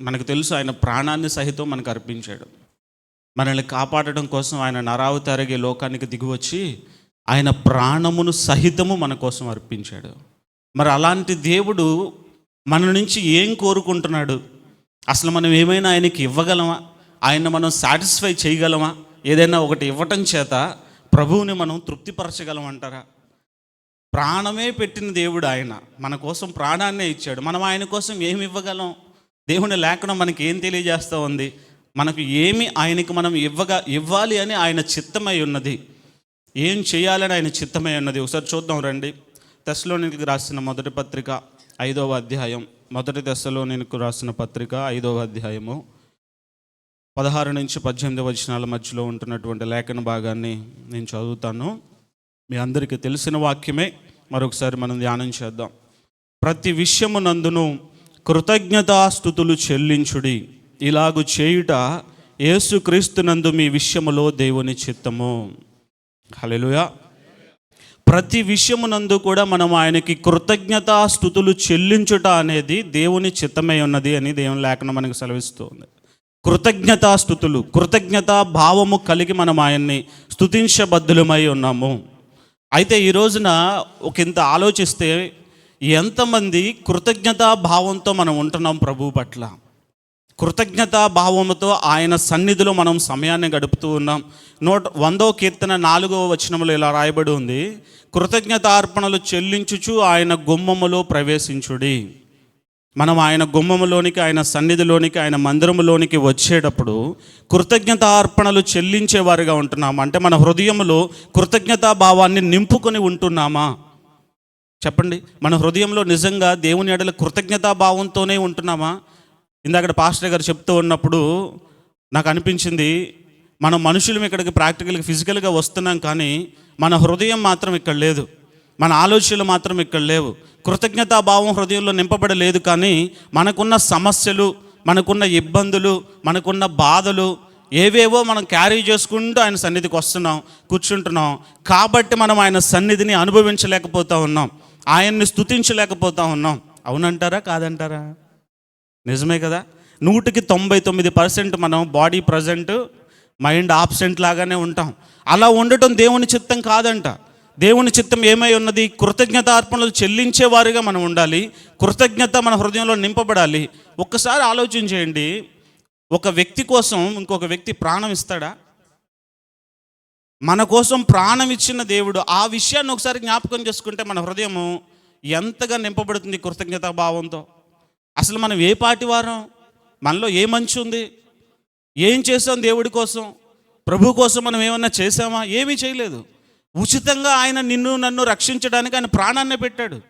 మనకు తెలుసు ఆయన ప్రాణాన్ని సహితం మనకు అర్పించాడు. మనల్ని కాపాడడం కోసం ఆయన నరావు అరిగే లోకానికి దిగివచ్చి ఆయన ప్రాణమును సహితము మన కోసం అర్పించాడు. మరి అలాంటి దేవుడు మన నుంచి ఏం కోరుకుంటున్నాడు? అసలు మనం ఏమైనా ఆయనకి ఇవ్వగలమా? ఆయన మనం సాటిస్ఫై చేయగలమా? ఏదైనా ఒకటి ఇవ్వటం చేత ప్రభువుని మనం తృప్తిపరచగలమంటారా? ప్రాణమే పెట్టిన దేవుడు ఆయన. మన కోసం ప్రాణాన్నే ఇచ్చాడు. మనం ఆయన కోసం ఏమి ఇవ్వగలం? దేవుని లేఖనం మనకి ఏం తెలియజేస్తూ ఉంది? మనకు ఏమి ఆయనకి మనం ఇవ్వగా ఇవ్వాలి అని ఆయన చిత్తమై ఉన్నది. ఏం చేయాలని ఆయన చిత్తమై ఉన్నది? ఒకసారి చూద్దాం రండి. దశలోనికి రాసిన మొదటి పత్రిక ఐదవ అధ్యాయం. మొదటి దశలో నేను రాసిన పత్రిక ఐదవ అధ్యాయము. పదహారు నుంచి పద్దెనిమిది వచనాల మధ్యలో ఉంటున్నటువంటి లేఖన భాగాన్ని నేను చదువుతాను. మీ అందరికీ తెలిసిన వాక్యమే. మరొకసారి మనం ధ్యానం చేద్దాం. ప్రతి విషయమునందును కృతజ్ఞతాస్థుతులు చెల్లించుడి. ఇలాగు చేయుట యేసుక్రీస్తునందు మీ విషయములో దేవుని చిత్తము. హలెలుయా ప్రతి విషయమునందు కూడా మనం ఆయనకి కృతజ్ఞతాస్థుతులు చెల్లించుట అనేది దేవుని చిత్తమై ఉన్నది అని దేవుని లేఖనం మనకు సెలవిస్తుంది. కృతజ్ఞతాస్థుతులు కృతజ్ఞతా భావము కలిగి మనం ఆయన్ని స్తుతించబద్ధులమై ఉన్నాము. అయితే ఈ రోజున ఒక ఇంత ఆలోచిస్తే ఎంతమంది కృతజ్ఞతా భావంతో మనం ఉంటున్నాం ప్రభు పట్ల? కృతజ్ఞతా భావముతో ఆయన సన్నిధిలో మనం సమయాన్ని గడుపుతూ ఉన్నాం. నోట్ వందో కీర్తన నాలుగవ వచనంలో ఇలా రాయబడి ఉంది. కృతజ్ఞతార్పణలు చెల్లించుచు ఆయన గుమ్మములో ప్రవేశించుడి. మనం ఆయన గుమ్మములోనికి ఆయన సన్నిధిలోనికి ఆయన మందిరములోనికి వచ్చేటప్పుడు కృతజ్ఞతార్పణలు చెల్లించేవారుగా ఉంటున్నాము అంటే మన హృదయంలో కృతజ్ఞతా భావాన్ని నింపుకొని ఉంటున్నామా? చెప్పండి. మన హృదయంలో నిజంగా దేవుని ఎడల కృతజ్ఞతా భావంతోనే ఉంటున్నామా? ఇందాక పాస్టర్ గారు చెప్తూ ఉన్నప్పుడు నాకు అనిపించింది మనం మనుషులు ఇక్కడికి ప్రాక్టికల్గా ఫిజికల్గా వస్తున్నాం కానీ మన హృదయం మాత్రం ఇక్కడ లేదు. మన ఆలోచనలు మాత్రం ఇక్కడ లేవు. కృతజ్ఞతా భావం హృదయంలో నింపబడలేదు కానీ మనకున్న సమస్యలు మనకున్న ఇబ్బందులు మనకున్న బాధలు ఏవేవో మనం క్యారీ చేసుకుంటూ ఆయన సన్నిధికి వస్తున్నాం కూర్చుంటున్నాం. కాబట్టి మనం ఆయన సన్నిధిని అనుభవించలేకపోతూ ఉన్నాం. ఆయన్ని స్థుతించలేకపోతా ఉన్నాం. అవునంటారా? కాదంటారా? నిజమే కదా? నూటికి తొంభై తొమ్మిది పర్సెంట్ మనం బాడీ ప్రజెంట్ మైండ్ ఆబ్సెంట్ లాగానే ఉంటాం. అలా ఉండటం దేవుని చిత్తం కాదంట. దేవుని చిత్తం ఏమై ఉన్నది? కృతజ్ఞత అర్పణలు చెల్లించేవారుగా మనం ఉండాలి. కృతజ్ఞత మన హృదయంలో నింపబడాలి. ఒక్కసారి ఆలోచన చేయండి. ఒక వ్యక్తి కోసం ఇంకొక వ్యక్తి ప్రాణం ఇస్తాడా? మన కోసం ప్రాణం ఇచ్చిన దేవుడు. ఆ విషయాన్ని ఒకసారి జ్ఞాపకం చేసుకుంటే మన హృదయము ఎంతగా నింపబడుతుంది కృతజ్ఞతా భావంతో. అసలు మనం ఏ పాటి వారం? మనలో ఏ మంచి ఉంది? ఏం చేసాం దేవుడి కోసం? ప్రభు కోసం మనం ఏమన్నా చేసామా ఏమీ చేయలేదు. ఉచితంగా ఆయన నిన్ను నన్ను రక్షించడానికి ఆయన ప్రాణాన్ని పెట్టాడు.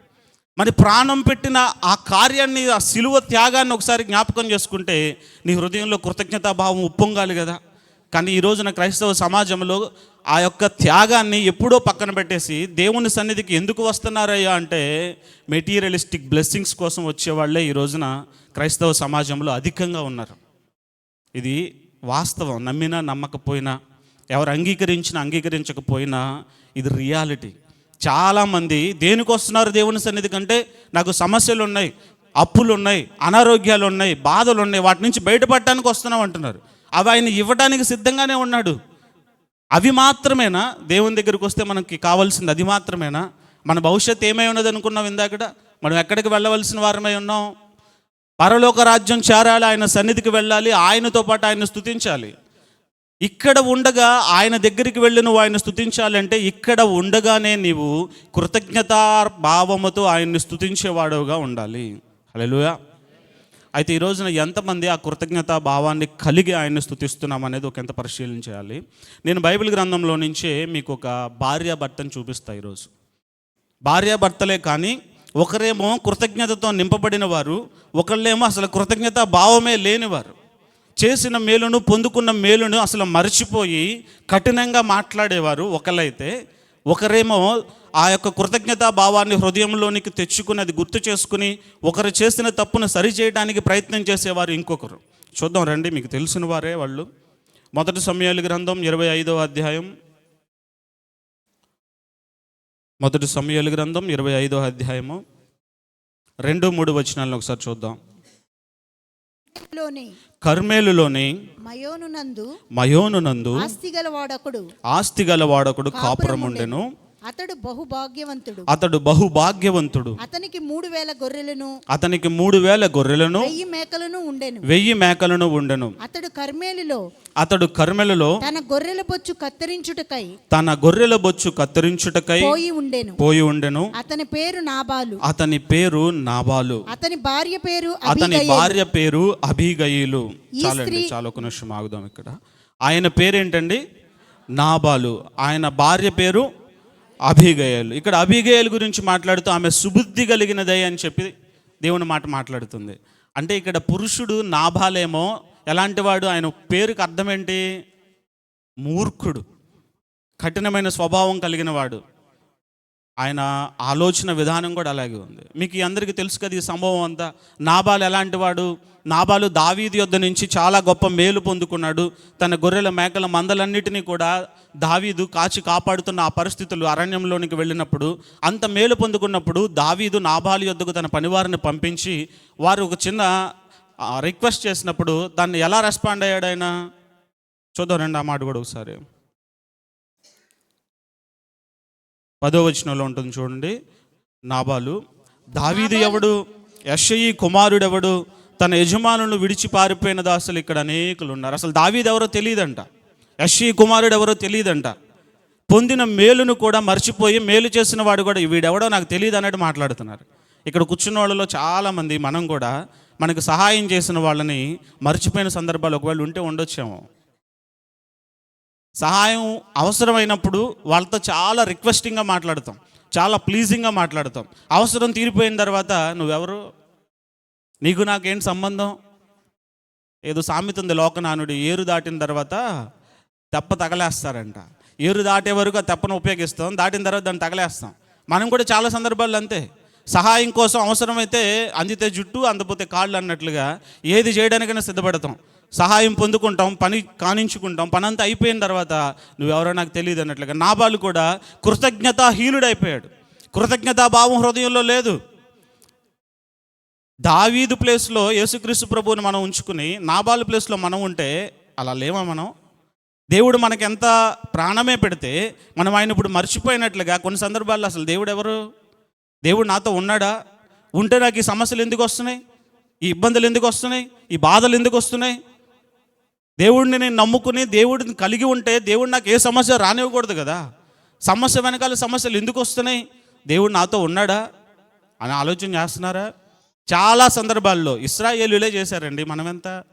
మరి ప్రాణం పెట్టిన ఆ కార్యాన్ని ఆ సిలువ త్యాగాన్ని ఒకసారి జ్ఞాపకం చేసుకుంటే నీ హృదయంలో కృతజ్ఞతా భావం ఉప్పొంగాలి కదా. కానీ ఈ రోజున క్రైస్తవ సమాజంలో ఆ యొక్క త్యాగాన్ని ఎప్పుడో పక్కన పెట్టేసి దేవుని సన్నిధికి ఎందుకు వస్తున్నారయ్యా అంటే మెటీరియలిస్టిక్ బ్లెస్సింగ్స్ కోసం వచ్చేవాళ్ళే ఈ రోజున క్రైస్తవ సమాజంలో అధికంగా ఉన్నారు. ఇది వాస్తవం. నమ్మినా నమ్మకపోయినా ఎవరు అంగీకరించినా అంగీకరించకపోయినా ఇది రియాలిటీ. చాలామంది దేనికి వస్తున్నారు దేవుని సన్నిధి కంటే నాకు సమస్యలు ఉన్నాయి అప్పులు ఉన్నాయి అనారోగ్యాలు ఉన్నాయి బాధలు ఉన్నాయి వాటి నుంచి బయటపడటానికి వస్తున్నాం అంటున్నారు. అవి ఆయన ఇవ్వడానికి సిద్ధంగానే ఉన్నాడు. అవి మాత్రమేనా? దేవుని దగ్గరికి వస్తే మనకి కావాల్సింది అది మాత్రమేనా? మన భవిష్యత్తు ఏమై ఉన్నది అనుకున్నాం ఇందాకట మనం ఎక్కడికి వెళ్ళవలసిన వారమై ఉన్నాం? పరలోక రాజ్యం చేరాలి ఆయన సన్నిధికి వెళ్ళాలి ఆయనతో పాటు ఆయన స్థుతించాలి ఇక్కడ ఉండగా ఆయన దగ్గరికి వెళ్ళి నువ్వు ఆయన స్థుతించాలంటే ఇక్కడ ఉండగానే నీవు కృతజ్ఞతా భావముతో ఆయన్ని స్థుతించేవాడుగా ఉండాలి. హలోయా అయితే ఈ రోజున ఎంతమంది ఆ కృతజ్ఞతా భావాన్ని కలిగి ఆయన్ని స్థుతిస్తున్నాం అనేది ఒక ఎంత పరిశీలన చేయాలి నేను బైబిల్ గ్రంథంలో నుంచే మీకు ఒక భార్యాభర్తను చూపిస్తా ఈరోజు. భార్యాభర్తలే కానీ ఒకరేమో కృతజ్ఞతతో నింపబడిన వారు ఒకళ్ళేమో అసలు కృతజ్ఞత భావమే లేనివారు చేసిన మేలును పొందుకున్న మేలును అసలు మర్చిపోయి కఠినంగా మాట్లాడేవారు ఒకళ్ళైతే ఒకరేమో ఆ యొక్క కృతజ్ఞతా భావాన్ని హృదయంలోనికి తెచ్చుకుని అది గుర్తు చేసుకుని ఒకరు చేసిన తప్పును సరిచేయడానికి ప్రయత్నం చేసేవారు ఇంకొకరు. చూద్దాం రండి మీకు తెలిసిన వారే వాళ్ళు. మొదటి సమయాల గ్రంథం ఇరవై ఐదవ అధ్యాయం. మొదటి సమయాల గ్రంథం ఇరవై ఐదవ అధ్యాయము. రెండు మూడు వచనాలను ఒకసారి చూద్దాం. లోని కర్మేలులోని మయోనునందు మయోనునందు ఆస్తి గలవాడొకడు ఆస్తి గలవాడొకడు కాపురముండెను. అతడు బహుభాగ్యవంతుడు. అతడు బహుభాగ్యవంతుడు. అతనికి మూడు వేల గొర్రెలను అతనికి మూడు వేల గొర్రెలను వెయ్యి మేకలను ఉండెను. వెయ్యి మేకలను ఉండెను. అతడు కర్మేలులో అతడు కర్మెలలో తన గొర్రెల బొచ్చు కత్తిరించుటకై తన గొర్రెల బొచ్చు కత్తిరించుటకై పోయి ఉండెను. పోయి ఉండెను. అతని పేరు నాబాలు. అతని పేరు నాబాలు. అతని భార్య పేరు అతని. భార్య పేరు అభిగయిలు చాలండి చాలా ఒక నిమిషం ఆగుదాం ఇక్కడ. ఆయన పేరేంటండి? నాబాలు. ఆయన భార్య పేరు అభిగయలు ఇక్కడ అభిగయలు గురించి మాట్లాడుతూ ఆమె సుబుద్ధి కలిగినదే అని చెప్పి దేవుని మాట మాట్లాడుతుంది. అంటే ఇక్కడ పురుషుడు నాభాలేమో ఎలాంటి వాడు? ఆయన పేరుకి అర్థం ఏంటి? మూర్ఖుడు. కఠినమైన స్వభావం కలిగిన వాడు. ఆయన ఆలోచన విధానం కూడా అలాగే ఉంది. మీకు అందరికీ తెలుసు కదా ఈ సంభవం అంతా. నాభాలు ఎలాంటి వాడు? నాబాలు దావీది యొద్ద నుంచి చాలా గొప్ప మేలు పొందుకున్నాడు. తన గొర్రెల మేకల మందలన్నిటినీ కూడా దావీదు కాచి కాపాడుతున్న ఆ పరిస్థితులు అరణ్యంలోనికి వెళ్ళినప్పుడు అంత మేలు పొందుకున్నప్పుడు దావీదు నాబాలు యొద్దకు తన పనివారిని పంపించి వారు ఒక చిన్న రిక్వెస్ట్ చేసినప్పుడు దాన్ని ఎలా రెస్పాండ్ అయ్యాడు ఆయన? చూద్దాం రండి ఆ మాట కూడా ఒకసారి. పదో వచనంలో ఉంటుంది చూడండి. నాబాలు దావీదు ఎవడు? యషయి కుమారుడు ఎవడు తన యజమానులను విడిచి పారిపోయిన దాసులు ఇక్కడ అనేకులు ఉన్నారు. అసలు దావీది ఎవరో తెలియదంట యశ్వీ కుమారుడు ఎవరో తెలియదంట పొందిన మేలును కూడా మర్చిపోయి మేలు చేసిన వాడు కూడా వీడెవడో నాకు తెలియదు అన్నట్టు మాట్లాడుతున్నారు. ఇక్కడ కూర్చున్న వాళ్ళలో చాలామంది మనం కూడా మనకు సహాయం చేసిన వాళ్ళని మర్చిపోయిన సందర్భాలు ఒకవేళ ఉంటే ఉండొచ్చేమో. సహాయం అవసరమైనప్పుడు వాళ్ళతో చాలా రిక్వెస్టింగ్గా మాట్లాడతాం. చాలా ప్లీజింగ్గా మాట్లాడతాం. అవసరం తీరిపోయిన తర్వాత నువ్వెవరు? నీకు నాకేం సంబంధం? ఏదో సామెత ఉంది లోకనానుడు. ఏరు దాటిన తర్వాత తెప్ప తగలేస్తారంట. ఏరు దాటే వరకు ఆ తెప్పను ఉపయోగిస్తాం దాటిన తర్వాత దాన్ని తగలేస్తాం. మనం కూడా చాలా సందర్భాల్లో అంతే. సహాయం కోసం అవసరమైతే అందితే జుట్టు అందపోతే కాళ్ళు అన్నట్లుగా ఏది చేయడానికైనా సిద్ధపడతాం. సహాయం పొందుకుంటాం పని కానించుకుంటాం పని అంతా అయిపోయిన తర్వాత నువ్వెవరో నాకు తెలియదు అన్నట్లుగా నాబాలు కూడా కృతజ్ఞతాహీనుడైపోయాడు. కృతజ్ఞతా భావం హృదయంలో లేదు. దావీదు ప్లేస్లో యేసుక్రీస్తు ప్రభువుని మనం ఉంచుకుని నాబాలు ప్లేస్లో మనం ఉంటే అలా లేమా మనం? దేవుడు మనకి ఎంత ప్రాణమే పెడితే మనం ఆయన ఇప్పుడు మర్చిపోయినట్లుగా కొన్ని సందర్భాల్లో అసలు దేవుడు ఎవరు? దేవుడు నాతో ఉన్నాడా? ఉంటే నాకు ఈ సమస్యలు ఎందుకు వస్తున్నాయి? ఈ ఇబ్బందులు ఎందుకు వస్తున్నాయి? ఈ బాధలు ఎందుకు వస్తున్నాయి? దేవుడిని నేను నమ్ముకుని దేవుడిని కలిగి ఉంటే దేవుడు నాకు ఏ సమస్య రానివ్వకూడదు కదా. సమస్య వెనకాల సమస్యలు ఎందుకు వస్తున్నాయి? దేవుడు నాతో ఉన్నాడా? అని ఆలోచన చేస్తున్నారా? చాలా సందర్భాల్లో ఇస్రాయేలులే చేశారండి మనమెంత?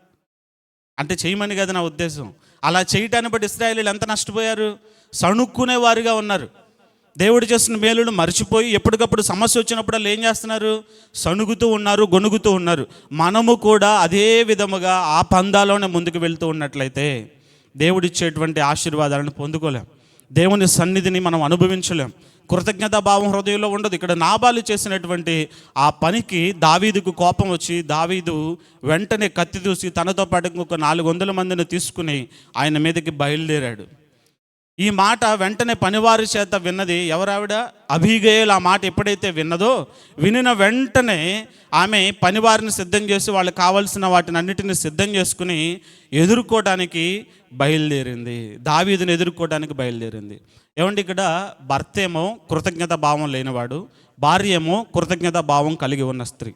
అంటే చేయమని కదా నా ఉద్దేశం. అలా చేయటాన్ని బట్టి ఇస్రాయేలీలు ఎంత నష్టపోయారు? సణుక్కునే వారిగా ఉన్నారు. దేవుడు చేసిన మేలును మర్చిపోయి ఎప్పటికప్పుడు సమస్య వచ్చినప్పుడు ఏం చేస్తున్నారు? సణుగుతూ ఉన్నారు గొనుగుతూ ఉన్నారు. మనము కూడా అదే విధముగా ఆ పందాలోనే ముందుకు వెళ్తూ ఉన్నట్లయితే దేవుడిచ్చేటువంటి ఆశీర్వాదాలను పొందుకోలేం. దేవుని సన్నిధిని మనం అనుభవించలేం. కృతజ్ఞతా భావం హృదయంలో ఉండదు. ఇక్కడ నాబాలు చేసినటువంటి ఆ పనికి దావీదుకు కోపం వచ్చి దావీదు వెంటనే కత్తి దూసి తనతో పాటు ఇంకొక నాలుగు వందల మందిని తీసుకుని ఆయన మీదకి బయలుదేరాడు. ఈ మాట వెంటనే పనివారి చేత విన్నది ఎవరావిడ? అభిగేయులు ఆ మాట ఎప్పుడైతే విన్నదో వినిన వెంటనే ఆమె పనివారిని సిద్ధం చేసి వాళ్ళకి కావాల్సిన వాటిని అన్నిటిని సిద్ధం చేసుకుని ఎదుర్కోవడానికి బయలుదేరింది. దావీదుని ఎదుర్కోవడానికి బయలుదేరింది. ఏమంటే ఇక్కడ? భర్త ఏమో కృతజ్ఞత భావం లేనివాడు భార్య ఏమో కృతజ్ఞత భావం కలిగి ఉన్న స్త్రీ.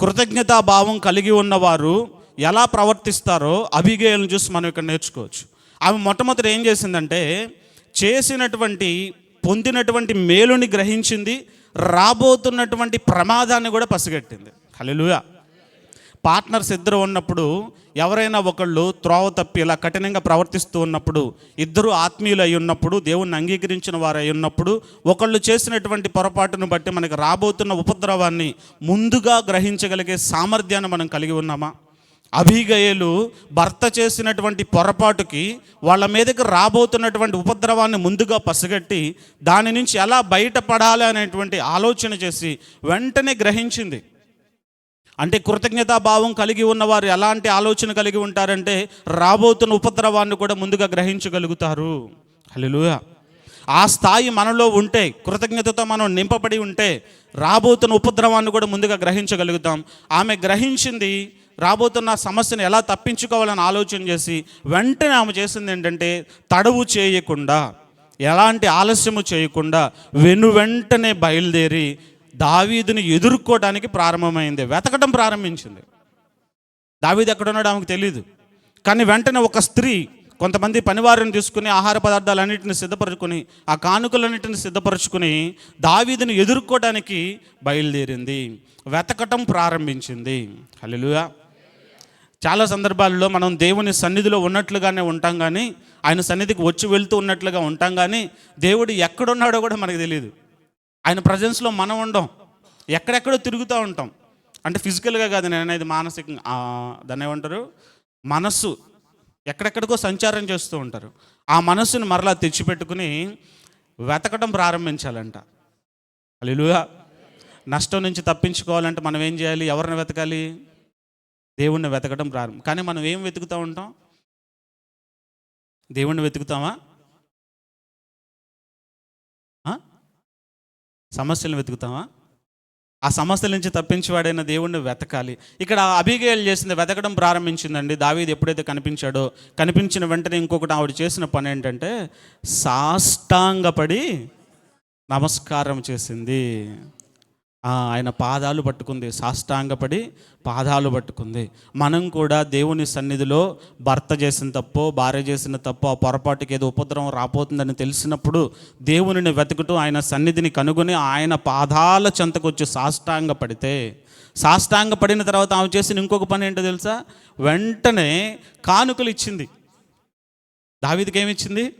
కృతజ్ఞతా భావం కలిగి ఉన్నవారు ఎలా ప్రవర్తిస్తారో అభిగేయులను చూసి మనం ఇక్కడ నేర్చుకోవచ్చు. ఆమె మొట్టమొదటి ఏం చేసిందంటే చేసినటువంటి పొందినటువంటి మేలుని గ్రహించింది రాబోతున్నటువంటి ప్రమాదాన్ని కూడా పసిగట్టింది. హల్లెలూయా. పార్ట్నర్స్ ఇద్దరు ఉన్నప్పుడు ఎవరైనా ఒకళ్ళు త్రోవ తప్పి ఇలా కఠినంగా ప్రవర్తిస్తూ ఉన్నప్పుడు ఇద్దరు ఆత్మీయులు అయి ఉన్నప్పుడు దేవుణ్ణి అంగీకరించిన వారు అయి ఉన్నప్పుడు ఒకళ్ళు చేసినటువంటి పొరపాటును బట్టి మనకు రాబోతున్న ఉపద్రవాన్ని ముందుగా గ్రహించగలిగే సామర్థ్యాన్ని మనం కలిగి ఉన్నామా? అభిగయలు భర్త చేసినటువంటి పొరపాటుకి వాళ్ళ మీదకి రాబోతున్నటువంటి ఉపద్రవాన్ని ముందుగా పసిగట్టి దాని నుంచి ఎలా బయటపడాలి అనేటువంటి ఆలోచన చేసి వెంటనే గ్రహించింది. అంటే కృతజ్ఞతా భావం కలిగి ఉన్నవారు ఎలాంటి ఆలోచన కలిగి ఉంటారంటే రాబోతున్న ఉపద్రవాన్ని కూడా ముందుగా గ్రహించగలుగుతారు. హల్లెలూయా. ఆ స్థాయి మనలో ఉంటే కృతజ్ఞతతో మనం నింపబడి ఉంటే రాబోతున్న ఉపద్రవాన్ని కూడా ముందుగా గ్రహించగలుగుతాం. ఆమె గ్రహించింది రాబోతున్న సమస్యను ఎలా తప్పించుకోవాలని ఆలోచన చేసి వెంటనే ఆమె చేసింది ఏంటంటే తడవు చేయకుండా ఎలాంటి ఆలస్యము చేయకుండా వెను వెంటనే బయలుదేరి దావీదుని ఎదుర్కోవడానికి ప్రారంభమైంది. వెతకడం ప్రారంభించింది. దావీదు ఎక్కడున్నాడో ఆమెకు తెలియదు కానీ వెంటనే ఒక స్త్రీ కొంతమంది పనివారిని తీసుకుని ఆహార పదార్థాలన్నింటిని సిద్ధపరచుకుని ఆ కానుకలన్నింటిని సిద్ధపరచుకుని దావీదుని ఎదుర్కోవడానికి బయలుదేరింది. వెతకటం ప్రారంభించింది. హలో చాలా సందర్భాల్లో మనం దేవుని సన్నిధిలో ఉన్నట్లుగానే ఉంటాం కానీ ఆయన సన్నిధికి వచ్చి వెళ్తూ ఉన్నట్లుగా ఉంటాం కానీ దేవుడు ఎక్కడున్నాడో కూడా మనకు తెలియదు ఆయన ప్రజెన్స్లో మనం ఉండం. ఎక్కడెక్కడో తిరుగుతూ ఉంటాం. అంటే ఫిజికల్గా కాదు నేను అనేది మానసికంగా ఆ, దాన్ని ఏమంటారు? మనస్సు. ఎక్కడెక్కడికో సంచారం చేస్తూ ఉంటారు. ఆ మనస్సును మరలా తెచ్చిపెట్టుకుని వెతకడం ప్రారంభించాలంట. అల్లుగా నష్టం నుంచి తప్పించుకోవాలంటే మనం ఏం చేయాలి? ఎవరిని వెతకాలి? దేవుణ్ణి వెతకడం ప్రారంభం. కానీ మనం ఏం వెతుకుతూ ఉంటాం? దేవుణ్ణి వెతుకుతామా? సమస్యలను వెతుకుతామా? ఆ సమస్యల నుంచి తప్పించేవాడైన దేవుణ్ణి వెతకాలి. ఇక్కడ అభిగేలు చేసింది వెతకడం ప్రారంభించిందండి. దావీది ఎప్పుడైతే కనిపించాడో కనిపించిన వెంటనే ఇంకొకటి ఆవిడ చేసిన పని ఏంటంటే సాష్టాంగపడి నమస్కారం చేసింది. ఆయన పాదాలు పట్టుకుంది సాష్టాంగపడి పాదాలు పట్టుకుంది. మనం కూడా దేవుని సన్నిధిలో భర్త చేసిన తప్పో భార్య చేసిన తప్పో ఆ పొరపాటుకి ఏదో ఉపద్రవం రాపోతుందని తెలిసినప్పుడు దేవునిని వెతుకుతూ ఆయన సన్నిధిని కనుగొని ఆయన పాదాల చెంతకు వచ్చి సాష్టాంగ పడితే సాష్టాంగ పడిన తర్వాత ఆమె చేసిన ఇంకొక పని ఏంటో తెలుసా? వెంటనే కానుకలు ఇచ్చింది. దావిదికి ఏమిచ్చింది ఇచ్చింది?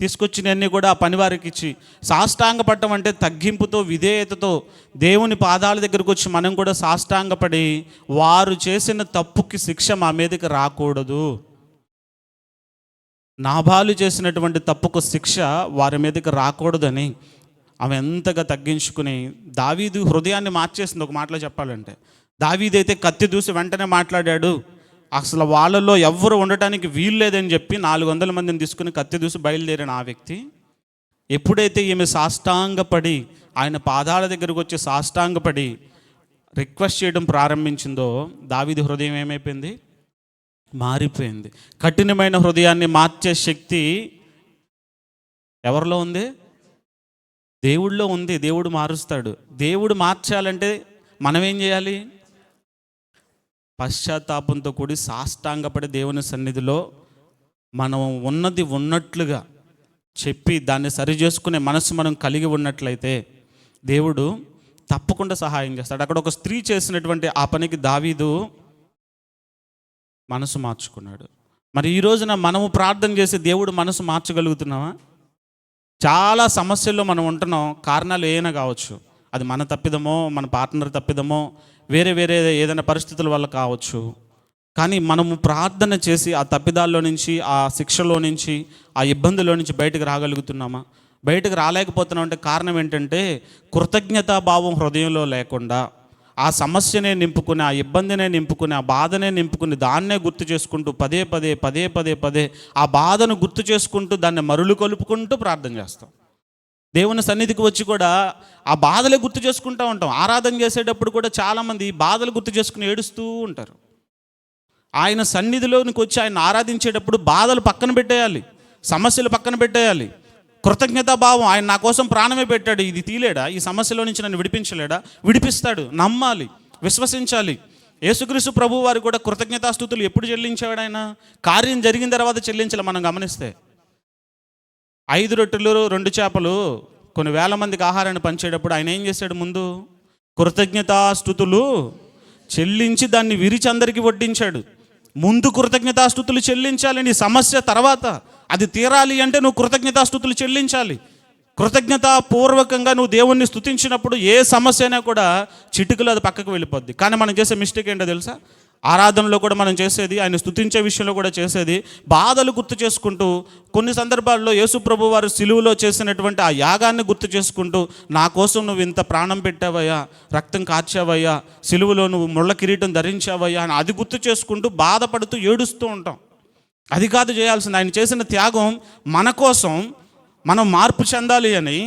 తీసుకొచ్చినవన్నీ కూడా ఆ పనివారికి ఇచ్చి సాష్టాంగపడటం అంటే తగ్గింపుతో విధేయతతో దేవుని పాదాల దగ్గరకు వచ్చి మనం కూడా సాష్టాంగపడి వారు చేసిన తప్పుకి శిక్ష మా మీదకి రాకూడదు. నాభాలు చేసినటువంటి తప్పుకు శిక్ష వారి మీదకి రాకూడదని ఆమె ఎంతగా తగ్గించుకుని దావీదు హృదయాన్ని మార్చేసింది. ఒక మాటలో చెప్పాలంటే దావీదైతే కత్తి దూసి వెంటనే మాట్లాడాడు. అసలు వాళ్ళలో ఎవరు ఉండటానికి వీలు లేదని చెప్పి నాలుగు వందల మందిని తీసుకుని కత్తి దూసి బయలుదేరిన ఆ వ్యక్తి ఎప్పుడైతే ఈమె సాష్టాంగపడి ఆయన పాదాల దగ్గరకు వచ్చి సాష్టాంగపడి రిక్వెస్ట్ చేయడం ప్రారంభించిందో దావిది హృదయం ఏమైపోయింది? మారిపోయింది. కఠినమైన హృదయాన్ని మార్చే శక్తి ఎవరిలో ఉంది? దేవుడిలో ఉంది. దేవుడు మారుస్తాడు. దేవుడు మార్చాలంటే మనం ఏం చేయాలి? పశ్చాత్తాపంతో కూడి సాష్టాంగపడి దేవుని సన్నిధిలో మనం ఉన్నది ఉన్నట్లుగా చెప్పి దాన్ని సరి చేసుకునే మనసు మనం కలిగి ఉన్నట్లయితే దేవుడు తప్పకుండా సహాయం చేస్తాడు. అక్కడ ఒక స్త్రీ చేసినటువంటి ఆ పనికి దావీదు మనసు మార్చుకున్నాడు. మరి ఈ రోజున మనము ప్రార్థన చేసి దేవుడు మనసు మార్చగలుగుతున్నామా? చాలా సమస్యల్లో మనం ఉంటున్నాం. కారణాలు ఏమైనా కావచ్చు. అది మన తప్పిదమో మన పార్ట్నర్ తప్పిదమో వేరే వేరే ఏదైనా పరిస్థితుల వల్ల కావచ్చు. కానీ మనము ప్రార్థన చేసి ఆ తప్పిదాల్లో నుంచి ఆ శిక్షలో నుంచి ఆ ఇబ్బందిలో నుంచి బయటకు రాగలుగుతున్నామా? బయటకు రాలేకపోతున్నాం అంటే కారణం ఏంటంటే కృతజ్ఞతా భావం హృదయంలో లేకుండా ఆ సమస్యనే నింపుకుని ఆ ఇబ్బందినే నింపుకుని ఆ బాధనే నింపుకుని దాన్నే గుర్తు చేసుకుంటూ పదే పదే పదే పదే పదే ఆ బాధను గుర్తు చేసుకుంటూ దాన్ని మరులు కొలుపుకుంటూ ప్రార్థన చేస్తాం. దేవుని సన్నిధికి వచ్చి కూడా ఆ బాధలే గుర్తు చేసుకుంటూ ఉంటాం. ఆరాధన చేసేటప్పుడు కూడా చాలామంది బాధలు గుర్తు చేసుకుని ఏడుస్తూ ఉంటారు. ఆయన సన్నిధిలోనికి వచ్చి ఆయన ఆరాధించేటప్పుడు బాధలు పక్కన పెట్టేయాలి. సమస్యలు పక్కన పెట్టేయాలి. కృతజ్ఞతా భావం ఆయన నా కోసం ప్రాణమే పెట్టాడు ఇది తీలేడా? ఈ సమస్యలో నుంచి నన్ను విడిపించలేడా? విడిపిస్తాడు నమ్మాలి విశ్వసించాలి. యేసుక్రీస్తు ప్రభు వారు కూడా కృతజ్ఞతాస్థుతులు ఎప్పుడు చెల్లించాడు ఆయన? కార్యం జరిగిన తర్వాత చెల్లించాలి మనం గమనిస్తే. ఐదు రొట్టెలు రెండు చేపలు. కొన్ని వేల మందికి ఆహారాన్ని పంచేటప్పుడు ఆయన ఏం చేశాడు ముందు? కృతజ్ఞతాస్థుతులు చెల్లించి దాన్ని విరిచి అందరికీ వడ్డించాడు. ముందు కృతజ్ఞతాస్థుతులు చెల్లించాలి నీ సమస్య తర్వాత అది తీరాలి అంటే నువ్వు కృతజ్ఞతాస్థుతులు చెల్లించాలి. కృతజ్ఞతాపూర్వకంగా నువ్వు దేవుణ్ణి స్థుతించినప్పుడు ఏ సమస్య అయినా కూడా చిటికలో అది పక్కకు వెళ్ళిపోద్ది. కానీ మనం చేసే మిస్టేక్ ఏంటో తెలుసా? ఆరాధనలో కూడా మనం చేసేది ఆయన స్తుతించే విషయంలో కూడా చేసేది బాధలు గుర్తు చేసుకుంటూ కొన్ని సందర్భాల్లో యేసు ప్రభు వారు సిలువులో చేసినటువంటి ఆ యాగాన్ని గుర్తు చేసుకుంటూ నా కోసం నువ్వు ఇంత ప్రాణం పెట్టావయ్యా రక్తం కార్చావయ్యా సిలువులో నువ్వు ముళ్ళ కిరీటం ధరించావయ్యా అని అది గుర్తు చేసుకుంటూ బాధపడుతూ ఏడుస్తూ ఉంటాం. అది కాదు చేయాల్సింది ఆయన చేసిన త్యాగం మన కోసం మనం మార్పు చెందాలి అని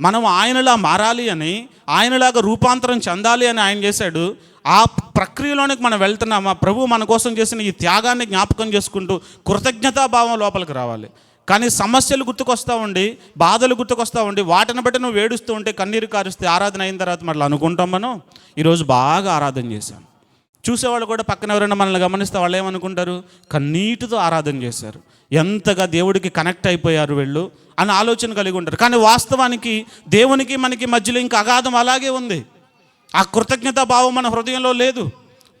మనం ఆయనలా మారాలి అని ఆయనలాగా రూపాంతరం చెందాలి అని ఆయన చేశాడు. ఆ ప్రక్రియలోనికి మనం వెళ్తున్నామా? ప్రభు మన కోసం చేసిన ఈ త్యాగాన్ని జ్ఞాపకం చేసుకుంటూ కృతజ్ఞతాభావం లోపలికి రావాలి. కానీ సమస్యలు గుర్తుకొస్తూ ఉండి బాధలు గుర్తుకొస్తూ ఉండి వాటిని బట్టి నువ్వు ఏడుస్తూ ఉంటే కన్నీరు కారుస్తే ఆరాధన అయిన తర్వాత మళ్ళీ అనుకుంటాం మనం? ఈరోజు బాగా ఆరాధన చేశాను చూసేవాళ్ళు కూడా పక్కన ఎవరైనా మనల్ని గమనిస్తే వాళ్ళు ఏమనుకుంటారు? కన్నీటితో ఆరాధన చేశారు. ఎంతగా దేవుడికి కనెక్ట్ అయిపోయారు వీళ్ళు అని ఆలోచన కలిగి ఉంటారు. కానీ వాస్తవానికి దేవునికి మనకి మధ్యలో ఇంకా అగాధం అలాగే ఉంది. ఆ కృతజ్ఞతా భావం మన హృదయంలో లేదు.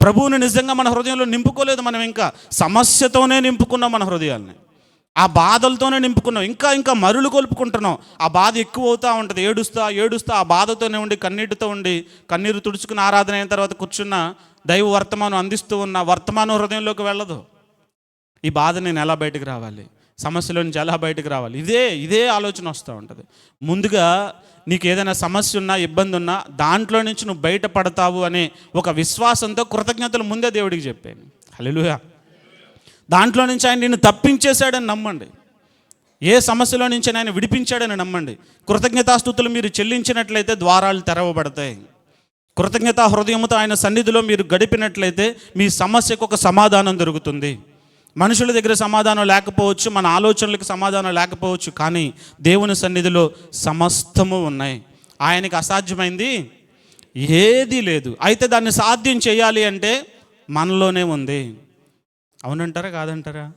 ప్రభువుని నిజంగా మన హృదయంలో నింపుకోలేదు మనం ఇంకా. సమస్యతోనే నింపుకున్నాం మన హృదయాల్ని. ఆ బాధలతోనే నింపుకున్నాం ఇంకా ఇంకా మరులు కొలుపుకుంటున్నాం ఆ బాధ ఎక్కువ అవుతూ ఉంటుంది. ఏడుస్తా ఏడుస్తా ఆ బాధతోనే ఉండి కన్నీటితో ఉండి కన్నీరు తుడుచుకుని ఆరాధన అయిన తర్వాత కూర్చున్న దైవ వర్తమానం అందిస్తూ ఉన్న వర్తమానం హృదయంలోకి వెళ్ళదు. ఈ బాధ నేను ఎలా బయటకు రావాలి? సమస్యలో నుంచి ఎలా బయటకు రావాలి? ఇదే ఇదే ఆలోచన వస్తూ ఉంటుంది. ముందుగా నీకు ఏదైనా సమస్య ఉన్నా ఇబ్బంది ఉన్నా దాంట్లో నుంచి నువ్వు బయటపడతావు అనే ఒక విశ్వాసంతో కృతజ్ఞతలు ముందే దేవుడికి చెప్పాను. హలో దాంట్లో నుంచి ఆయన నిన్ను తప్పించేశాడని నమ్మండి. ఏ సమస్యలో నుంచి ఆయన విడిపించాడని నమ్మండి. కృతజ్ఞతాస్థుతులు మీరు చెల్లించినట్లయితే ద్వారాలు తెరవబడతాయి. కృతజ్ఞత హృదయంతో ఆయన సన్నిధిలో మీరు గడిపినట్లయితే మీ సమస్యకు ఒక సమాధానం దొరుకుతుంది. మనుషుల దగ్గర సమాధానం లేకపోవచ్చు మన ఆలోచనలకు సమాధానం లేకపోవచ్చు కానీ దేవుని సన్నిధిలో సమస్తము ఉన్నాయి. ఆయనకి అసాధ్యమైంది ఏదీ లేదు. అయితే దాన్ని సాధ్యం చేయాలి అంటే మనలోనే ఉంది. అవునంటారా కాదంటారా?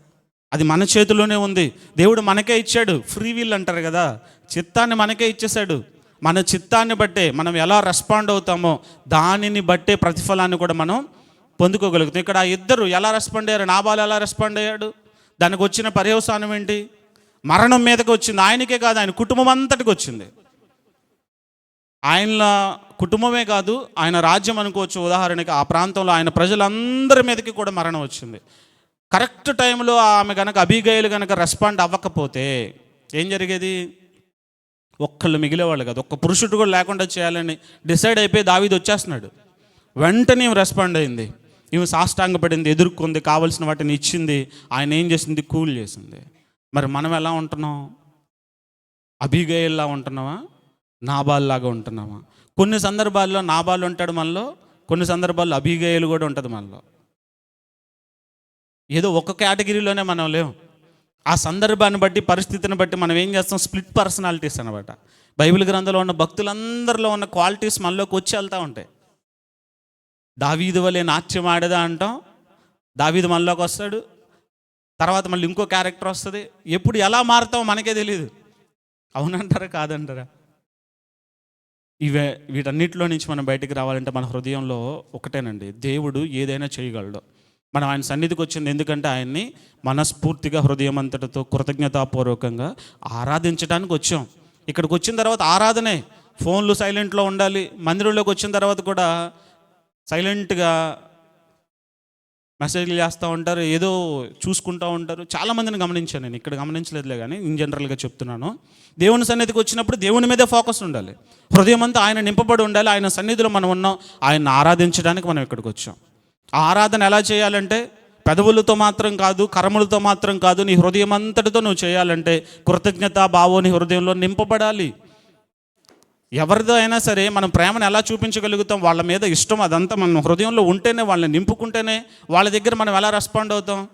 అది మన చేతిలోనే ఉంది. దేవుడు మనకే ఇచ్చాడు. ఫ్రీ విల్ అంటారు కదా. చిత్తాన్ని మనకే ఇచ్చేశాడు. మన చిత్తాన్ని బట్టే మనం ఎలా రెస్పాండ్ అవుతామో దానిని బట్టే ప్రతిఫలాన్ని కూడా మనం పొందుకోగలుగుతాం. ఇక్కడ ఆ ఇద్దరు ఎలా రెస్పాండ్ అయ్యారు? నాబాలు ఎలా రెస్పాండ్ అయ్యాడు? దానికి వచ్చిన పర్యవసానం ఏంటి? మరణం మీదకి వచ్చింది. ఆయనకే కాదు ఆయన కుటుంబం అంతటికి వచ్చింది. ఆయన కుటుంబమే కాదు ఆయన రాజ్యం అనుకోవచ్చు. ఉదాహరణకి ఆ ప్రాంతంలో ఆయన ప్రజలందరి మీదకి కూడా మరణం వచ్చింది. కరెక్ట్ టైంలో ఆమె కనుక అభిగయలు కనుక రెస్పాండ్ అవ్వకపోతే ఏం జరిగేది? ఒక్కళ్ళు మిగిలేవాళ్ళు కాదు. ఒక్క పురుషుడు కూడా లేకుండా చేయాలని డిసైడ్ అయిపోయి దావీది వచ్చేస్తున్నాడు. వెంటనే ఈమె రెస్పాండ్ అయింది. ఈమె సాష్టాంగపడింది ఎదుర్కొంది కావలసిన వాటిని ఇచ్చింది. ఆయన ఏం చేసింది? కూల్ చేసింది. మరి మనం ఎలా ఉంటున్నాం? అభిగయల్లా ఉంటున్నావా? నాబాల్లాగా ఉంటున్నామా కొన్ని సందర్భాల్లో నాబాలు ఉంటాడు మనలో కొన్ని సందర్భాల్లో అభిగయలు కూడా ఉంటుంది మనలో. ఏదో ఒక కేటగిరీలోనే మనం లేవు. ఆ సందర్భాన్ని బట్టి పరిస్థితిని బట్టి మనం ఏం చేస్తాం? స్ప్లిట్ పర్సనాలిటీస్ అనమాట బైబిల్ గ్రంథంలో ఉన్న భక్తులందరిలో ఉన్న క్వాలిటీస్ మనలోకి వచ్చి వెళ్తూ ఉంటాయి. దావీదు వలే నాట్యం ఆడదా అంటాం. దావీదు మనలోకి వస్తాడు. తర్వాత మళ్ళీ ఇంకో క్యారెక్టర్ వస్తుంది. ఎప్పుడు ఎలా మారుతామో మనకే తెలియదు అవునంటారా? కాదంటారా? ఇవే వీటన్నిటిలో నుంచి మనం బయటికి రావాలంటే మన హృదయంలో ఒకటేనండి. దేవుడు ఏదైనా చేయగలడు. మనం ఆయన సన్నిధికి వచ్చింది ఎందుకంటే ఆయన్ని మనస్ఫూర్తిగా హృదయం అంతటితో కృతజ్ఞతాపూర్వకంగా ఆరాధించడానికి వచ్చాం. ఇక్కడికి వచ్చిన తర్వాత ఆరాధనే. ఫోన్లు సైలెంట్లో ఉండాలి. మందిరంలోకి వచ్చిన తర్వాత కూడా సైలెంట్గా మెసేజ్లు చేస్తూ ఉంటారు ఏదో చూసుకుంటూ ఉంటారు. చాలామందిని గమనించాను నేను. ఇక్కడ గమనించలేదులే కానీ ఇన్ జనరల్గా చెప్తున్నాను. దేవుని సన్నిధికి వచ్చినప్పుడు దేవుని మీదే ఫోకస్ ఉండాలి. హృదయం అంతా ఆయన నింపబడి ఉండాలి. ఆయన సన్నిధిలో మనం ఉన్నాం. ఆయన ఆరాధించడానికి మనం ఇక్కడికి వచ్చాం. ఆరాధన ఎలా చేయాలంటే పెదవులతో మాత్రం కాదు కరములతో మాత్రం కాదు నీ హృదయం అంతటితో నువ్వు చేయాలంటే కృతజ్ఞత భావం నీ హృదయంలో నింపబడాలి. ఎవరిదో అయినా సరే మనం ప్రేమను ఎలా చూపించగలుగుతాం? వాళ్ళ మీద ఇష్టం అదంతా మనం హృదయంలో ఉంటేనే వాళ్ళని నింపుకుంటేనే వాళ్ళ దగ్గర మనం ఎలా రెస్పాండ్ అవుతాం?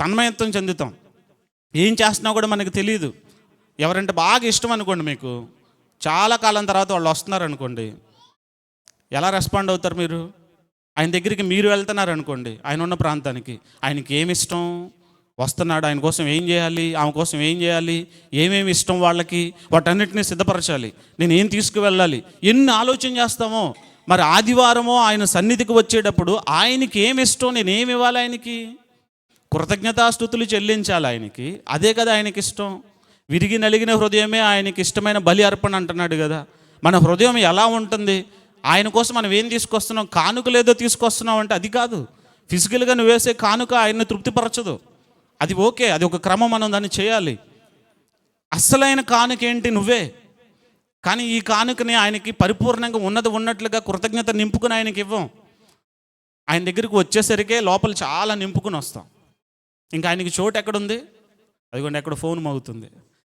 తన్మయత్వం చెందుతాం. ఏం చేస్తున్నా కూడా మనకు తెలియదు ఎవరంటే బాగా ఇష్టం అనుకోండి మీకు. చాలా కాలం తర్వాత వాళ్ళు వస్తున్నారు అనుకోండి. ఎలా రెస్పాండ్ అవుతారు మీరు? ఆయన దగ్గరికి మీరు వెళ్తున్నారు అనుకోండి ఆయన ఉన్న ప్రాంతానికి. ఆయనకి ఏమి ఇష్టం? వస్తున్నాడు ఆయన కోసం ఏం చేయాలి? ఆమె కోసం ఏం చేయాలి? ఏమేమి ఇష్టం వాళ్ళకి? వాటన్నిటిని సిద్ధపరచాలి. నేను ఏం తీసుకువెళ్ళాలి? ఎన్ని ఆలోచన చేస్తామో? మరి ఆదివారమో ఆయన సన్నిధికి వచ్చేటప్పుడు ఆయనకి ఏమి ఇష్టం? నేను ఏమి ఇవ్వాలి ఆయనకి? కృతజ్ఞతాస్థుతులు చెల్లించాలి ఆయనకి. అదే కదా ఆయనకి ఇష్టం. విరిగి నలిగిన హృదయమే ఆయనకి ఇష్టమైన బలి అర్పణ అంటున్నాడు కదా. మన హృదయం ఎలా ఉంటుంది? ఆయన కోసం మనం ఏం తీసుకొస్తున్నాం? కానుకలు ఏదో తీసుకొస్తున్నాం అంటే అది కాదు. ఫిజికల్గా నువ్వు వేసే కానుక ఆయన్ని తృప్తిపరచదు. అది ఓకే అది ఒక క్రమం మనం దాన్ని చేయాలి. అస్సలైన కానుక ఏంటి? నువ్వే. కానీ ఈ కానుకని ఆయనకి పరిపూర్ణంగా ఉన్నది ఉన్నట్లుగా కృతజ్ఞత నింపుకుని ఆయనకి ఇవ్వం. ఆయన దగ్గరికి వచ్చేసరికే లోపల చాలా నింపుకుని వస్తాం. ఇంకా ఆయనకి చోటు ఎక్కడుంది? అదిగోండి ఎక్కడ ఫోన్ మోగుతుంది.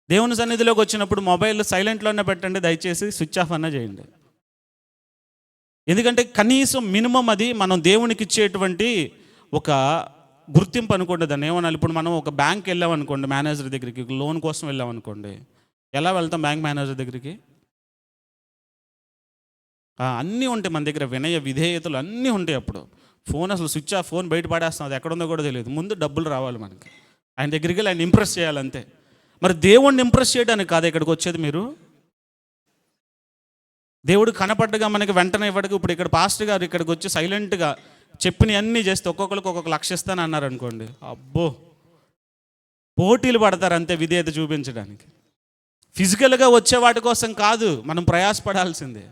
దేవుని సన్నిధిలోకి వచ్చినప్పుడు మొబైల్ సైలెంట్లోనే పెట్టండి దయచేసి స్విచ్ ఆఫ్ అన్న చేయండి. ఎందుకంటే కనీసం మినిమం అది మనం దేవునికి ఇచ్చేటువంటి ఒక గుర్తింపు అనుకోండి దాన్ని ఏమన్నా ఇప్పుడు మనం ఒక బ్యాంక్ వెళ్ళామనుకోండి మేనేజర్ దగ్గరికి లోన్ కోసం వెళ్ళామనుకోండి. ఎలా వెళ్తాం బ్యాంక్ మేనేజర్ దగ్గరికి? అన్నీ ఉంటాయి మన దగ్గర వినయ విధేయతలు అన్నీ ఉంటాయి అప్పుడు. ఫోన్ అసలు స్విచ్ ఆఫ్ ఫోన్ బయట పడేస్తాం అది ఎక్కడుందో కూడా తెలియదు. ముందు డబ్బులు రావాలి మనకి. ఆయన దగ్గరికి వెళ్ళి ఆయన ఇంప్రెస్ చేయాలంతే. మరి దేవుణ్ణి ఇంప్రెస్ చేయడానికి కాదు ఇక్కడికి వచ్చేది మీరు? దేవుడు కనపడ్డగా మనకి వెంటనే ఇవ్వడగా. ఇప్పుడు ఇక్కడ పాస్టర్ గారు ఇక్కడికి వచ్చి సైలెంట్గా చెప్పిన అన్నీ చేస్తే ఒక్కొక్కరికి ఒక్కొక్క లక్ష ఇస్తాను అన్నారు అనుకోండి. అబ్బో! పోటీలు పడతారు అంతే విధేయత చూపించడానికి. ఫిజికల్గా వచ్చే వాటి కోసం కాదు మనం ప్రయాసపడాల్సిందే.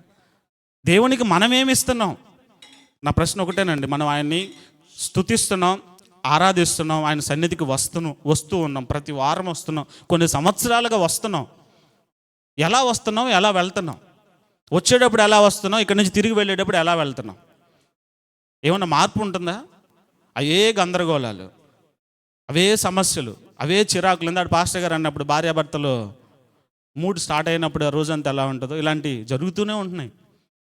దేవునికి మనం ఇస్తున్నాం? నా ప్రశ్న ఒకటేనండి. మనం ఆయన్ని స్తుతిస్తున్నాం ఆరాధిస్తున్నాం ఆయన సన్నిధికి వస్తున్నాం వస్తూ ఉన్నాం. ప్రతి వారం వస్తున్నాం. కొన్ని సంవత్సరాలుగా వస్తున్నాం. ఎలా వస్తున్నాం? ఎలా వెళ్తున్నాం? వచ్చేటప్పుడు ఎలా వస్తున్నావు? ఇక్కడ నుంచి తిరిగి వెళ్ళేటప్పుడు ఎలా వెళ్తున్నాం ఏమన్నా మార్పు ఉంటుందా? అవే గందరగోళాలు అవే సమస్యలు అవే చిరాకులు. ఇందాడు పాస్టర్ గారు అన్నప్పుడు భార్యాభర్తలు మూడ్ స్టార్ట్ అయినప్పుడు ఆ రోజంతా ఎలా ఉంటుందో ఇలాంటి జరుగుతూనే ఉంటున్నాయి.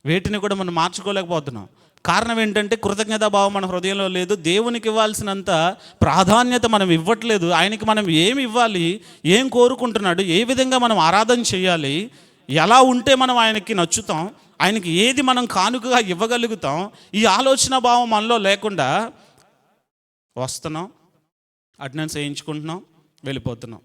వేటిని కూడా మనం మార్చుకోలేకపోతున్నాం. కారణం ఏంటంటే కృతజ్ఞతాభావం మన హృదయంలో లేదు. దేవునికి ఇవ్వాల్సినంత ప్రాధాన్యత మనం ఇవ్వట్లేదు. ఆయనకి మనం ఏమి ఇవ్వాలి? ఏం కోరుకుంటున్నాడు? ఏ విధంగా మనం ఆరాధన చేయాలి? ఎలా ఉంటే మనం ఆయనకి నచ్చుతాం ఆయనకి ఏది మనం కానుకగా ఇవ్వగలుగుతాం ఈ ఆలోచన భావం మనలో లేకుండా వస్తున్నాం అటెండెన్స్ వేయించుకుంటున్నాం వెళ్ళిపోతున్నాం.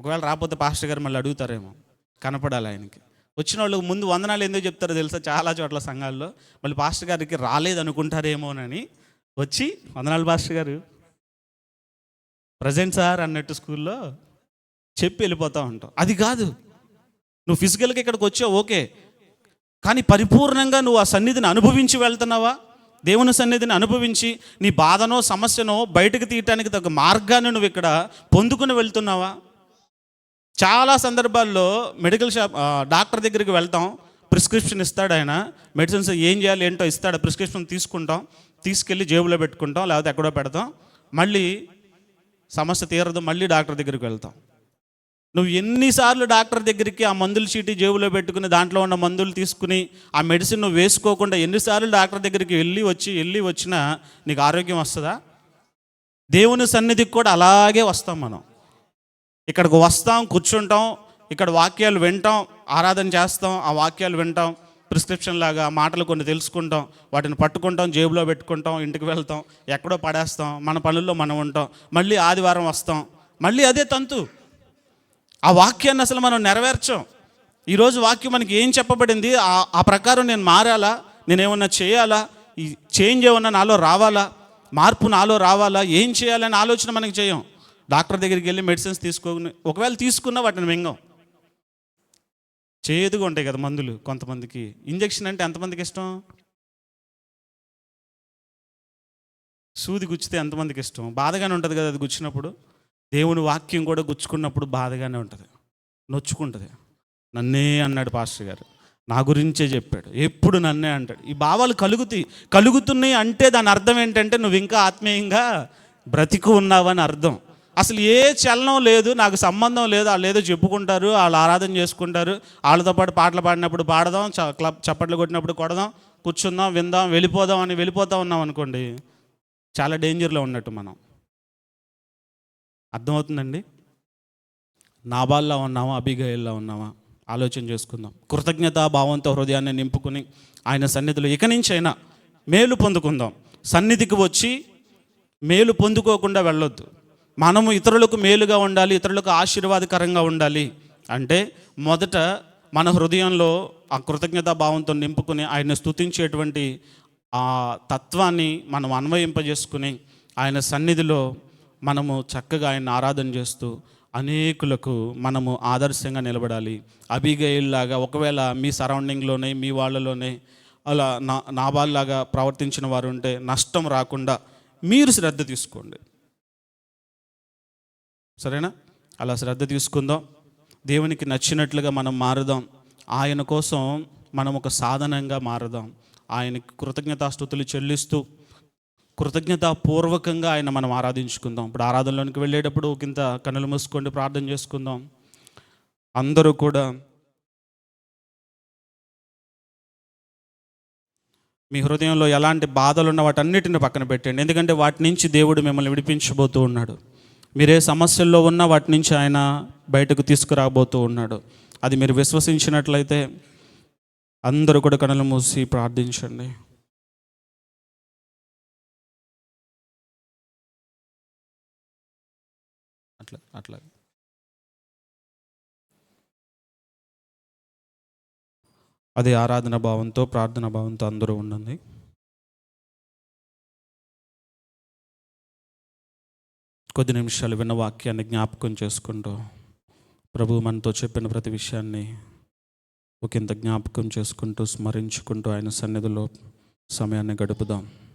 ఒకవేళ రాకపోతే పాస్టర్ గారు మళ్ళీ అడుగుతారేమో కనపడాలి ఆయనకి. వచ్చిన వాళ్ళకి ముందు వందనాలు ఎందుకు చెప్తారో తెలుసా? చాలా చోట్ల సంఘాల్లో మళ్ళీ పాస్టర్ గారికి రాలేదు అనుకుంటారేమోనని వచ్చి వందనాలు పాస్టర్ గారు. ప్రజెంట్ సార్ అన్నట్టు స్కూల్లో చెప్పి వెళ్ళిపోతూ ఉంటాం. అది కాదు. నువ్వు ఫిజికల్గా ఇక్కడికి వచ్చావు ఓకే. కానీ పరిపూర్ణంగా నువ్వు ఆ సన్నిధిని అనుభవించి వెళ్తున్నావా? దేవుని సన్నిధిని అనుభవించి నీ బాధనో సమస్యనో బయటకు తీయటానికి తగ్గ మార్గాన్ని నువ్వు ఇక్కడ పొందుకుని వెళ్తున్నావా? చాలా సందర్భాల్లో మెడికల్ షాప్ డాక్టర్ దగ్గరికి వెళ్తాం. ప్రిస్క్రిప్షన్ ఇస్తాడు ఆయన. మెడిసిన్స్ ఏం చేయాలి ఏంటో ఇస్తాడు. ప్రిస్క్రిప్షన్ తీసుకుంటాం. తీసుకెళ్ళి జేబులో పెట్టుకుంటాం. లేకపోతే ఎక్కడో పెడతాం. మళ్ళీ సమస్య తీరదు. మళ్ళీ డాక్టర్ దగ్గరికి వెళ్తాం. నువ్వు ఎన్నిసార్లు డాక్టర్ దగ్గరికి ఆ మందుల చీటీ జేబులో పెట్టుకుని దాంట్లో ఉన్న మందులు తీసుకుని ఆ మెడిసిన్ నువ్వు వేసుకోకుండా ఎన్నిసార్లు డాక్టర్ దగ్గరికి వెళ్ళి వచ్చి వెళ్ళి వచ్చినా నీకు ఆరోగ్యం వస్తుందా? దేవుని సన్నిధికి కూడా అలాగే వస్తాం మనం. ఇక్కడికి వస్తాం కూర్చుంటాం ఇక్కడ వాక్యాలు వింటాం ఆరాధన చేస్తాం ఆ వాక్యాలు వింటాం ప్రిస్క్రిప్షన్ లాగా మాటలు కొన్ని తెలుసుకుంటాం వాటిని పట్టుకుంటాం జేబులో పెట్టుకుంటాం ఇంటికి వెళ్తాం ఎక్కడో పడేస్తాం మన పనుల్లో మనం ఉంటాం మళ్ళీ ఆదివారం వస్తాం మళ్ళీ అదే తంతు. ఆ వాక్యాన్ని అసలు మనం నెరవేర్చాం. ఈరోజు వాక్యం మనకి ఏం చెప్పబడింది? ఆ ఆ ప్రకారం నేను మారాలా? నేను ఏమన్నా చేయాలా? ఈ చేంజ్ ఏమన్నా నాలో రావాలా? మార్పు నాలో రావాలా? ఏం చేయాలనే ఆలోచన మనకి చేయం. డాక్టర్ దగ్గరికి వెళ్ళి మెడిసిన్స్ తీసుకోని ఒకవేళ తీసుకున్నా వాటిని మింగం. చేదుగా ఉంటాయి కదా మందులు కొంతమందికి. ఇంజెక్షన్ అంటే ఎంతమందికి ఇష్టం? సూది గుచ్చితే ఎంతమందికి ఇష్టం? బాధగానే ఉంటుంది కదా అది గుచ్చినప్పుడు. దేవుని వాక్యం కూడా గుచ్చుకున్నప్పుడు బాధగానే ఉంటుంది. నొచ్చుకుంటుంది. నన్నే అన్నాడు పాస్టర్ గారు. నా గురించే చెప్పాడు. ఎప్పుడు నన్నే అంటాడు. ఈ భావాలు కలుగుతాయి కలుగుతున్నాయి అంటే దాని అర్థం ఏంటంటే నువ్వు ఇంకా ఆత్మీయంగా బ్రతికు ఉన్నావని అర్థం. అసలు ఏ చలనం లేదు నాకు సంబంధం లేదు వాళ్ళు ఏదో చెప్పుకుంటారు వాళ్ళు ఆరాధన చేసుకుంటారు వాళ్ళతో పాటు పాటలు పాడినప్పుడు పాడదాం చ- క్లబ్ చప్పట్లు కొట్టినప్పుడు కొడదాం కూర్చుందాం విందాం వెళ్ళిపోదాం అని వెళ్ళిపోతా ఉన్నాం అనుకోండి చాలా డేంజర్లో ఉన్నట్టు మనం. అర్థమవుతుందండి? నాబాల్లా ఉన్నామా అభిగయల్లా ఉన్నామా ఆలోచన చేసుకుందాం. కృతజ్ఞతా భావంతో హృదయాన్ని నింపుకుని ఆయన సన్నిధిలో ఇక అయినా మేలు పొందుకుందాం. సన్నిధికి వచ్చి మేలు పొందుకోకుండా వెళ్ళొద్దు. మనము ఇతరులకు మేలుగా ఉండాలి ఇతరులకు ఆశీర్వాదకరంగా ఉండాలి అంటే మొదట మన హృదయంలో ఆ కృతజ్ఞతా భావంతో నింపుకుని ఆయన స్తుతించేటువంటి ఆ తత్వాన్ని మనం అన్వయింపజేసుకుని ఆయన సన్నిధిలో మనము చక్కగా ఆయన ఆరాధన చేస్తూ అనేకులకు మనము ఆదర్శంగా నిలబడాలి. అభిగయుల్లాగా ఒకవేళ మీ సరౌండింగ్లోనే మీ వాళ్ళలోనే అలా నా నాబాల్లాగా ప్రవర్తించిన వారు ఉంటే నష్టం రాకుండా మీరు శ్రద్ధ తీసుకోండి. సరేనా? అలా శ్రద్ధ తీసుకుందాం. దేవునికి నచ్చినట్లుగా మనం మారుదాం. ఆయన కోసం మనం ఒక సాధనంగా మారుదాం. ఆయనకి కృతజ్ఞతాస్థుతులు చెల్లిస్తూ కృతజ్ఞతాపూర్వకంగా ఆయన మనం ఆరాధించుకుందాం. ఇప్పుడు ఆరాధనలోనికి వెళ్ళేటప్పుడు కింద కనులు మూసుకోండి ప్రార్థన చేసుకుందాం. అందరూ కూడా మీ హృదయంలో ఎలాంటి బాధలు ఉన్న వాటన్నిటిని పక్కన పెట్టండి. ఎందుకంటే వాటి నుంచి దేవుడు మిమ్మల్ని విడిపించబోతూ ఉన్నాడు. మీరే సమస్యల్లో ఉన్నా వాటి నుంచి ఆయన బయటకు తీసుకురాబోతూ ఉన్నాడు. అది మీరు విశ్వసించినట్లయితే అందరూ కూడా కనులు మూసి ప్రార్థించండి. అట్లా అట్లా. అది ఆరాధన భావంతో ప్రార్థన భావంతో అందరూ ఉండండి. కొద్ది నిమిషాలు విన్న వాక్యాన్ని జ్ఞాపకం చేసుకుంటూ ప్రభు మనతో చెప్పిన ప్రతి విషయాన్ని ఒకంత జ్ఞాపకం చేసుకుంటూ స్మరించుకుంటూ ఆయన సన్నిధిలో సమయాన్ని గడుపుదాం.